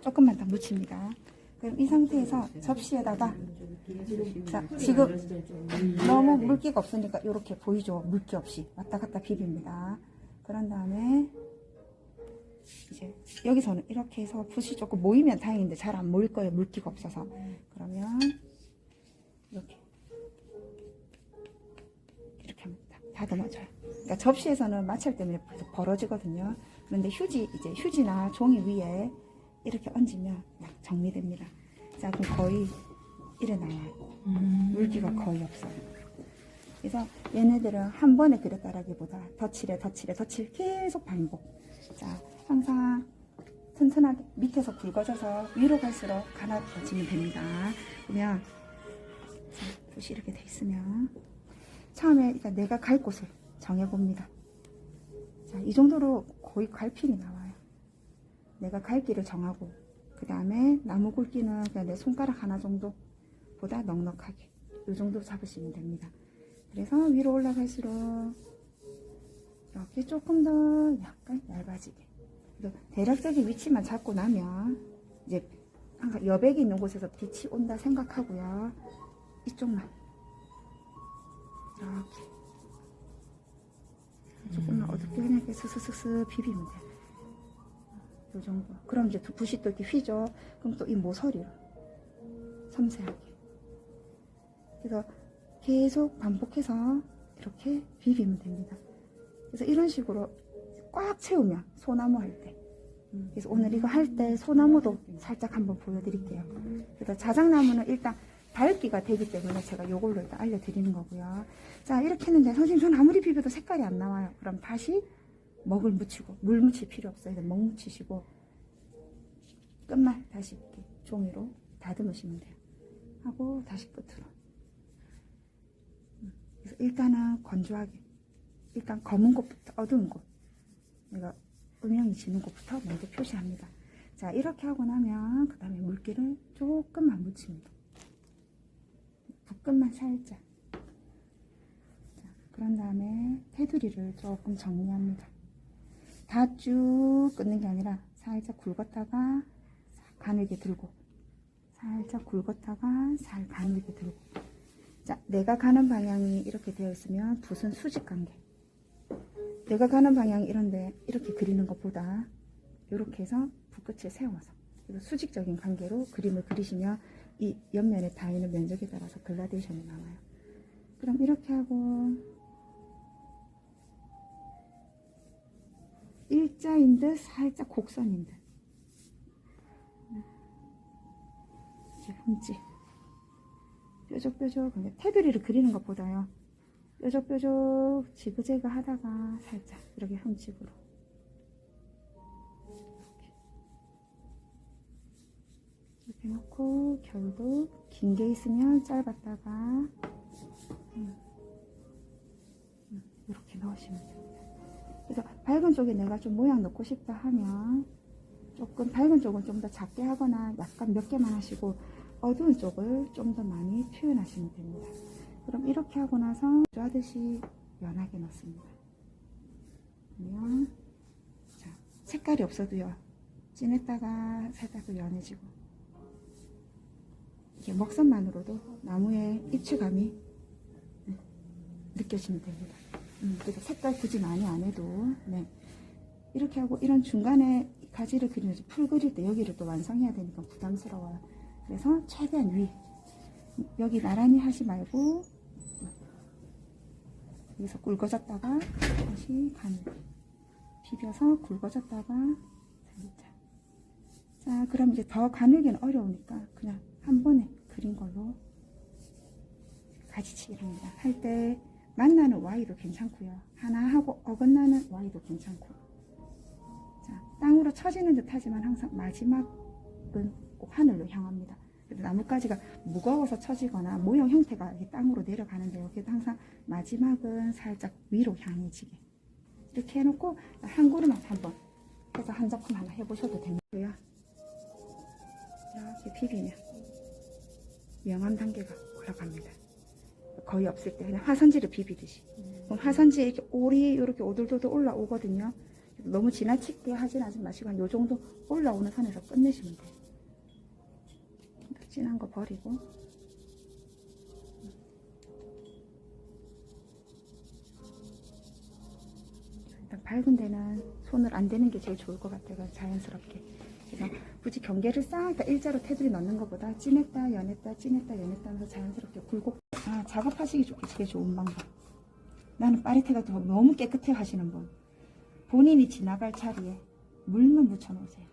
조금만 더 묻힙니다. 그럼 이 상태에서 접시에다가 자, 지금 너무 물기가 없으니까 이렇게 보이죠? 물기 없이 왔다 갔다 비빕니다. 그런 다음에 이제 여기서는 이렇게 해서 붓이 조금 모이면 다행인데 잘 안 모일 거예요. 물기가 없어서. 그러면 이렇게 이렇게 하면 다- 다듬어져요. 그러니까 접시에서는 마찰 때문에 벌어지거든요. 그런데 휴지 이제 휴지나 종이 위에 이렇게 얹으면 막 정리됩니다. 자 그럼 거의 이래 나와요. 물기가 거의 없어요. 그래서 얘네들은 한 번에 그렸다라기보다 덧칠해 덧칠해 덧칠 계속 반복. 자 항상 튼튼하게 밑에서 굵어져서 위로 갈수록 가나워지면 됩니다. 그러면 자, 붓이 이렇게 돼 있으면 처음에 일단 내가 갈 곳을 정해봅니다. 자, 이 정도로 거의 갈필이 나와요. 내가 갈 길을 정하고 그 다음에 나무 굵기는 그냥 내 손가락 하나 정도 보다 넉넉하게 이 정도 잡으시면 됩니다. 그래서 위로 올라갈수록 이렇게 조금 더 약간 얇아지게 그래서 대략적인 위치만 잡고 나면 이제 여백이 있는 곳에서 빛이 온다 생각하고요. 이쪽만 이렇게 조금만 어둡게 그냥 이렇게 스스스스 비비면 돼요. 요 정도. 그럼 이제 두 붓이 또 이렇게 휘죠. 그럼 또 이 모서리로 섬세하게. 그래서 계속 반복해서 이렇게 비비면 됩니다. 그래서 이런 식으로 꽉 채우면 소나무 할 때. 음, 그래서 오늘 이거 할 때 소나무도 살짝 한번 보여드릴게요. 그래서 자작나무는 일단 밝기가 되기 때문에 제가 요걸로 일단 알려드리는 거고요. 자 이렇게 했는데 선생님 전 아무리 비벼도 색깔이 안 나와요. 그럼 다시 먹을 묻히고 물 묻힐 필요 없어요. 먹 묻히시고 끝만 다시 이렇게 종이로 다듬으시면 돼요. 하고 다시 끝으로. 음, 그래서 일단은 건조하게 일단 검은 곳부터 어두운 곳 내가 음영이 지는 곳부터 먼저 표시합니다. 자 이렇게 하고 나면 그 다음에 물기를 조금만 묻힙니다. 붓끝만 살짝. 자, 그런 다음에 테두리를 조금 정리합니다. 다 쭉 끊는 게 아니라 살짝 굵었다가 싹 가늘게 들고 살짝 굵었다가 살 가늘게 들고 자 내가 가는 방향이 이렇게 되어 있으면 붓은 수직 관계 내가 가는 방향이 이런데 이렇게 그리는 것보다 이렇게 해서 붓끝을 세워서 수직적인 관계로 그림을 그리시면 이 옆면에 닿이는 면적에 따라서 글라데이션이 나와요. 그럼 이렇게 하고 일자인 듯 살짝 곡선인 듯. 이렇게 흠집. 뾰족뾰족 근데 테두리를 그리는 것보다요. 뾰족뾰족 지그재그 하다가 살짝 이렇게 흠집으로. 이렇게 놓고 결도 긴 게 있으면 짧았다가 음, 음, 이렇게 넣으시면 됩니다. 그래서 밝은 쪽에 내가 좀 모양 넣고 싶다 하면 조금 밝은 쪽은 좀 더 작게 하거나 약간 몇 개만 하시고 어두운 쪽을 좀 더 많이 표현하시면 됩니다. 그럼 이렇게 하고 나서 하듯이 연하게 넣습니다. 그러면 자 색깔이 없어도요 진했다가 살짝 더 연해지고 이렇게 먹선만으로도 나무의 입체감이 네, 느껴지면 됩니다. 음, 그래서 색깔 굳이 많이 안 해도 네. 이렇게 하고 이런 중간에 가지를 그리면서 풀 그릴 때 여기를 또 완성해야 되니까 부담스러워요. 그래서 최대한 위 여기 나란히 하지 말고 여기서 굵어졌다가 다시 가늘 비벼서 굵어졌다가 살짝 자 그럼 이제 더 가늘기는 어려우니까 그냥 한 번에 그린 걸로 가지치기합니다. 할 때 만나는 Y도 괜찮고요. 하나 하고 어긋나는 Y도 괜찮고 자 땅으로 쳐지는 듯 하지만 항상 마지막은 꼭 하늘로 향합니다. 나뭇가지가 무거워서 처지거나 모형 형태가 땅으로 내려가는데요. 그래도 항상 마지막은 살짝 위로 향해지게 이렇게 해놓고 한 그루만 한번 해서 한 작품 하나 해보셔도 되고요. 이렇게 비비면 명암 단계가 올라갑니다. 거의 없을 때 그냥 화산지를 비비듯이. 그럼 화산지에 이렇게 올이 이렇게 오돌도돌 올라오거든요. 너무 지나치게 하진 않지 마시고 한요 정도 올라오는 선에서 끝내시면 돼요. 진한 거 버리고 일단 밝은 데는 손을 안 대는 게 제일 좋을 것 같아요. 자연스럽게. 그래서 굳이 경계를 싹 다 일자로 테두리 넣는 것보다 진했다, 연했다, 진했다, 연했다 하면서 자연스럽게 굴곡. 아, 작업하시기 좋게 제일 좋은 방법. 나는 파리테가 더 너무 깨끗해 하시는 분. 본인이 지나갈 자리에 물만 묻혀 놓으세요.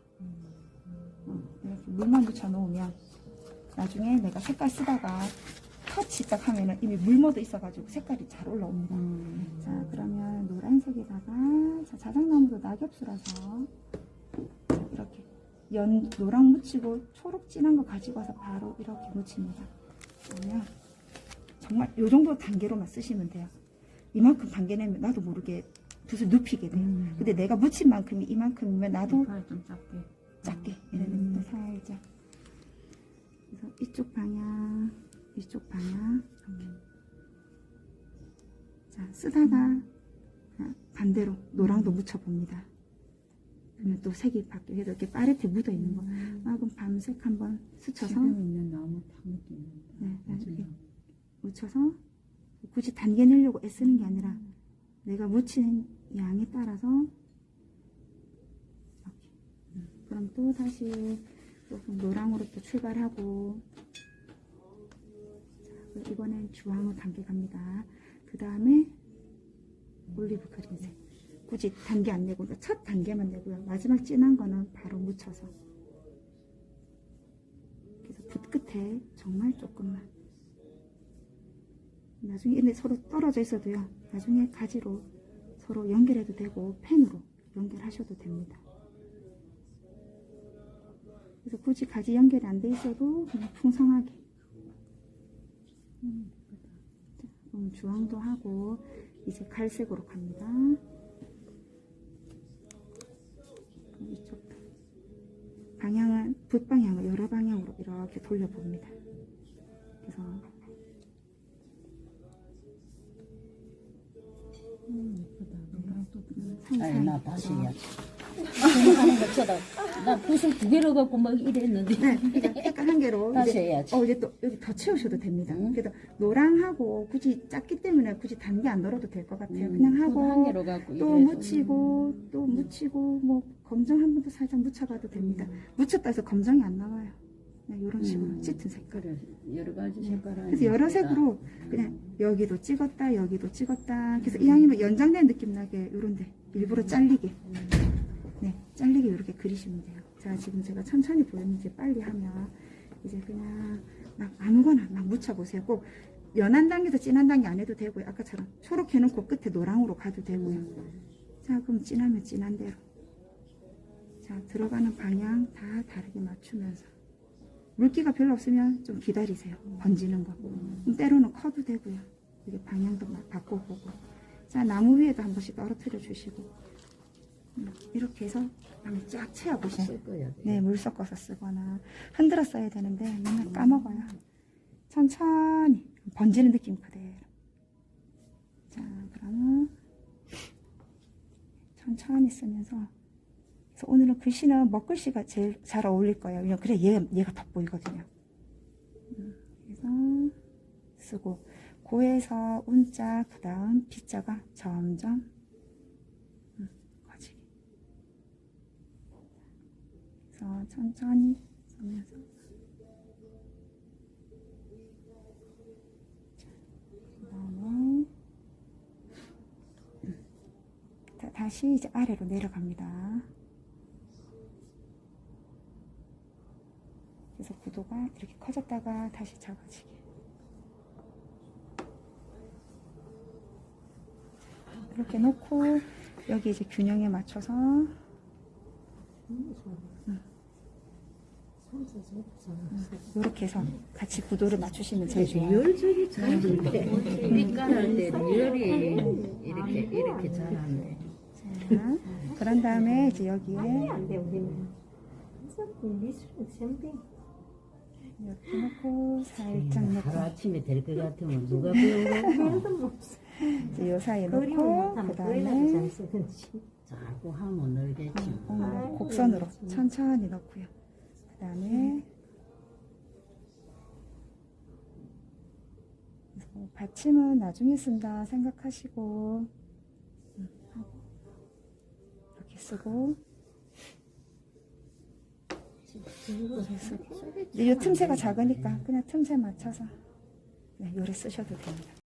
음, 이렇게 물만 묻혀 놓으면 나중에 내가 색깔 쓰다가 터치 딱 하면은 이미 물 묻어 있어가지고 색깔이 잘 올라옵니다. 자, 그러면 노란색에다가 자, 자작나무도 낙엽수라서 자, 이렇게 연 노랑 묻히고 초록 진한 거 가지고 와서 바로 이렇게 묻힙니다. 그러면 정말 요 정도 단계로만 쓰시면 돼요. 이만큼 단계 내면 나도 모르게 붓을 눕히게 돼요. 근데 내가 묻힌 만큼이 이만큼이면 나도 좀 작게. 작게 이래 됩니다. 살짝. 그래서 이쪽 방향, 이쪽 방향. 자, 쓰다가 그냥 반대로 노랑도 묻혀봅니다. 그러면 또 색이 바뀌어. 그래서 이렇게 파레트에 묻어 있는 거. 아, 그럼 밤색 한번 스쳐서, 지금 있는 나무 탁 느낌. 네, 이렇게 묻혀서 굳이 단계 내려고 애쓰는 게 아니라 내가 묻힌 양에 따라서 이렇게. 그럼 또 다시 조금 노랑으로 또 출발하고 자, 이번엔 주황으로 단계 갑니다. 그 다음에 올리브 그린색. 굳이 단계 안 내고 그러니까 첫 단계만 내고요. 마지막 진한 거는 바로 묻혀서. 그래서 붓 끝에 정말 조금만. 나중에 얘네 서로 떨어져 있어도요. 나중에 가지로 서로 연결해도 되고 펜으로 연결하셔도 됩니다. 그래서 굳이 가지 연결이 안 돼 있어도 그냥 풍성하게. 음, 자, 그럼 주황도 하고 이제 갈색으로 갑니다. 이쪽도 방향은 붓 방향을 여러 방향으로 이렇게 돌려봅니다. 그래서 음, 예쁘다. 노랑 또 음, 아니 나 다시 어, 해야지. 생각하는 것처럼 나 붓을 두 개로 갖고 막 이랬는데 네, 그러니까 색깔 한 개로 다시 이제, 해야지. 어, 이제 또 여기 더 채우셔도 됩니다. 음. 그래서 노랑하고 굳이 작기 때문에 굳이 단계 안 넣어도 될 것 같아요. 음, 그냥 붓 하고 한 개로 갖고 또 이래도. 묻히고 또 묻히고 뭐 검정 한 번 더 살짝 묻혀봐도 됩니다. 묻혔다 해서 검정이 안 나와요. 그냥 이런 식으로 음. 짙은 색깔. 그래 여러 가지 색깔 그래서 여러 색으로 그냥 여기도 찍었다 여기도 찍었다. 그래서 이왕이면 연장된 느낌 나게 요런데 일부러 잘리게. 네 잘리게 이렇게 그리시면 돼요. 자 지금 제가 천천히 보였는지 빨리 하면 이제 그냥 막 아무거나 막 묻혀보세요. 꼭 연한 단계도 진한 단계 안 해도 되고요. 아까처럼 초록 해놓고 끝에 노랑으로 가도 되고요. 자 그럼 진하면 진한 대로. 자 들어가는 방향 다 다르게 맞추면서 물기가 별로 없으면 좀 기다리세요. 번지는 거. 때로는 커도 되고요. 이게 방향도 막 바꿔보고. 자, 나무 위에도 한 번씩 떨어뜨려 주시고. 음, 이렇게 해서 쫙 채워보세요. 네, 물 섞어서 쓰거나 흔들어 써야 되는데 맨날 까먹어요. 천천히 번지는 느낌 그대로. 자, 그러면 천천히 쓰면서 그래서 오늘은 글씨는 먹글씨가 제일 잘 어울릴 거예요. 왜냐면 그래 얘, 얘가 돋보이거든요. 음, 그래서 쓰고 고에서 운자 그 다음 비자가 점점 음, 커지게 그래서 천천히 쓰면서 그 다시 이제 아래로 내려갑니다. 구도가 이렇게 커졌다가 다시 작아지게. 이렇게 놓고 여기 이제 균형에 맞춰서 이렇게 해서 같이 구도를 맞추시면 제일 좋아요. 열저리 잘하는데 밑간할 때 열이 이렇게 이렇게 잘하네. 자, 그런 다음에 이제 여기에 이렇게 놓고 살짝 하루 놓고 아침에 될 것 같으면 누가 배우고? 이제 요 사이에 놓고 그 다음에 자꾸 하면 늘겠지. 어, 어, 곡선으로 천천히 넣고요. 그 다음에 받침은 나중에 쓴다 생각하시고 음, 하고 이렇게 쓰고 이렇게 쓰고 이 틈새가 작으니까 그냥 틈새 맞춰서 네, 요래 쓰셔도 됩니다.